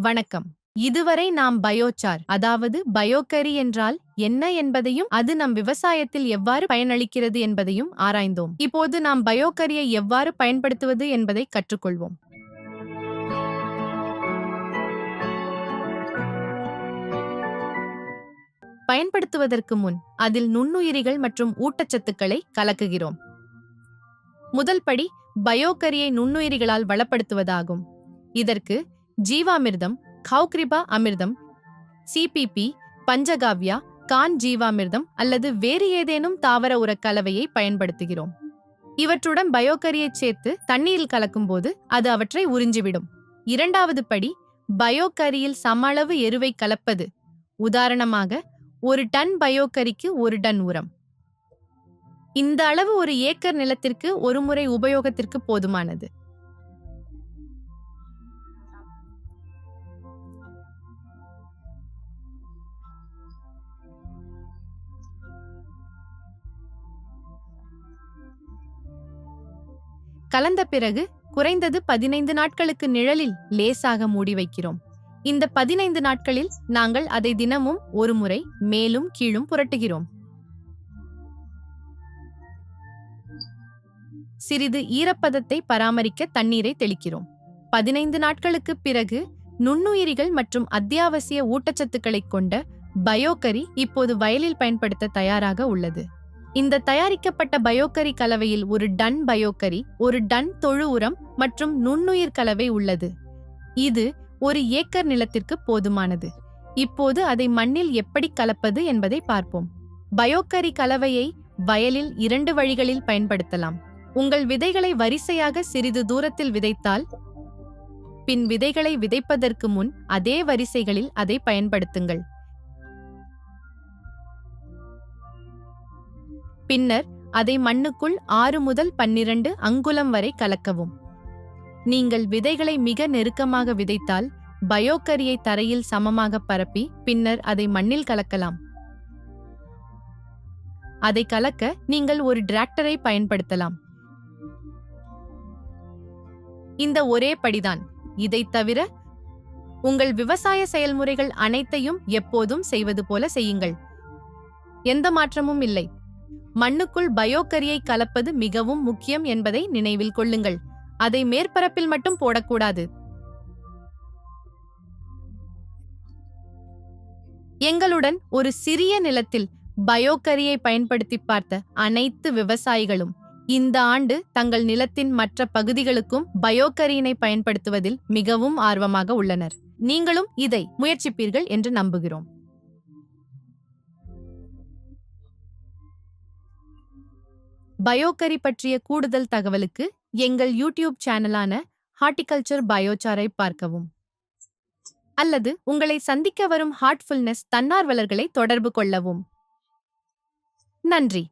வணக்கம். இதுவரை நாம் பயோச்சார் அதாவது பயோகரி என்றால் என்ன என்பதையும் அது நம் விவசாயத்தில் எவ்வாறு பயனளிக்கிறது என்பதையும் ஆராய்ந்தோம். இப்போது நாம் பயோகரியை எவ்வாறு பயன்படுத்துவது என்பதை கற்றுக்கொள்வோம். பயன்படுத்துவதற்கு முன் அதில் நுண்ணுயிரிகள் மற்றும் ஊட்டச்சத்துக்களை கலக்குகிறோம். முதல் படி பயோகரியை நுண்ணுயிரிகளால் வளப்படுத்துவதாகும். இதற்கு ஜீவாமிர்தம் கௌக்ரிபா அமிர்தம் சிபிபி பஞ்சகாவ்யா கான் ஜீவாமிர்தம் அல்லது வேறு ஏதேனும் தாவர உரக் கலவையை பயன்படுத்துகிறோம். இவற்றுடன் பயோக்கரியை சேர்த்து தண்ணீரில் கலக்கும்போது அது அவற்றை உறிஞ்சிவிடும். இரண்டாவது படி பயோகரியில் சமளவு எருவை கலப்பது. உதாரணமாக ஒரு டன் பயோகரிக்கு ஒரு டன் உரம். இந்த அளவு ஒரு ஏக்கர் நிலத்திற்கு ஒருமுறை உபயோகத்திற்கு போதுமானது. கலந்த பிறகு குறைந்தது பதினைந்து நாட்களுக்கு நிழலில் லேசாக மூடி வைக்கிறோம். இந்த பதினைந்து நாட்களில் நாங்கள் அதை தினமும் ஒருமுறை மேலும் கீழும் புரட்டுகிறோம். சிறிது ஈரப்பதத்தை பராமரிக்க தண்ணீரை தெளிக்கிறோம். பதினைந்து நாட்களுக்கு பிறகு நுண்ணுயிரிகள் மற்றும் அத்தியாவசிய ஊட்டச்சத்துக்களைக் கொண்ட பயோகரி இப்போது வயலில் பயன்படுத்த தயாராக உள்ளது. இந்த தயாரிக்கப்பட்ட பயோகரி கலவையில் ஒரு டன் பயோகரி ஒரு டன் தொழு உரம் மற்றும் நுண்ணுயிர் கலவை உள்ளது. இது ஒரு ஏக்கர் நிலத்திற்கு போதுமானது. இப்போது அதை மண்ணில் எப்படி கலப்பது என்பதை பார்ப்போம். பயோகரி கலவையை வயலில் இரண்டு வழிகளில் பயன்படுத்தலாம். உங்கள் விதைகளை வரிசையாக சிறிது தூரத்தில் விதைத்தால் பின் விதைகளை விதைப்பதற்கு முன் அதே வரிசைகளில் அதை பயன்படுத்துங்கள். பின்னர் அதை மண்ணுக்குள் ஆறு முதல் பன்னிரண்டு அங்குலம் வரை கலக்கவும். நீங்கள் விதைகளை மிக நெருக்கமாக விதைத்தால் பயோகரியை தரையில் சமமாக பரப்பி பின்னர் அதை மண்ணில் கலக்கலாம். அதை கலக்க நீங்கள் ஒரு டிராக்டரை பயன்படுத்தலாம். இந்த ஒரே படிதான். இதைத் தவிர உங்கள் விவசாய செயல்முறைகள் அனைத்தையும் எப்போதும் செய்வது போல செய்யுங்கள். எந்த மாற்றமும் இல்லை. மண்ணுக்குள் பயோகரியை கலப்பது மிகவும் முக்கியம் என்பதை நினைவில் கொள்ளுங்கள். அதை மேற்பரப்பில் மட்டும் போடக்கூடாது. எங்களுடன் ஒரு சிறிய நிலத்தில் பயோக்கரியை பயன்படுத்தி பார்த்த அனைத்து விவசாயிகளும் இந்த ஆண்டு தங்கள் நிலத்தின் மற்ற பகுதிகளுக்கும் பயோக்கரியினை பயன்படுத்துவதில் மிகவும் ஆர்வமாக உள்ளனர். நீங்களும் இதை முயற்சிப்பீர்கள் என்று நம்புகிறோம். பயோகரி பற்றிய கூடுதல் தகவலுக்கு எங்கள் யூடியூப் சேனலான ஹார்டிகல்ச்சர் பயோச்சாரை பார்க்கவும். அல்லது உங்களை சந்திக்க வரும் ஹார்ட்ஃபுல்னஸ் தன்னார்வலர்களை தொடர்பு கொள்ளவும். நன்றி.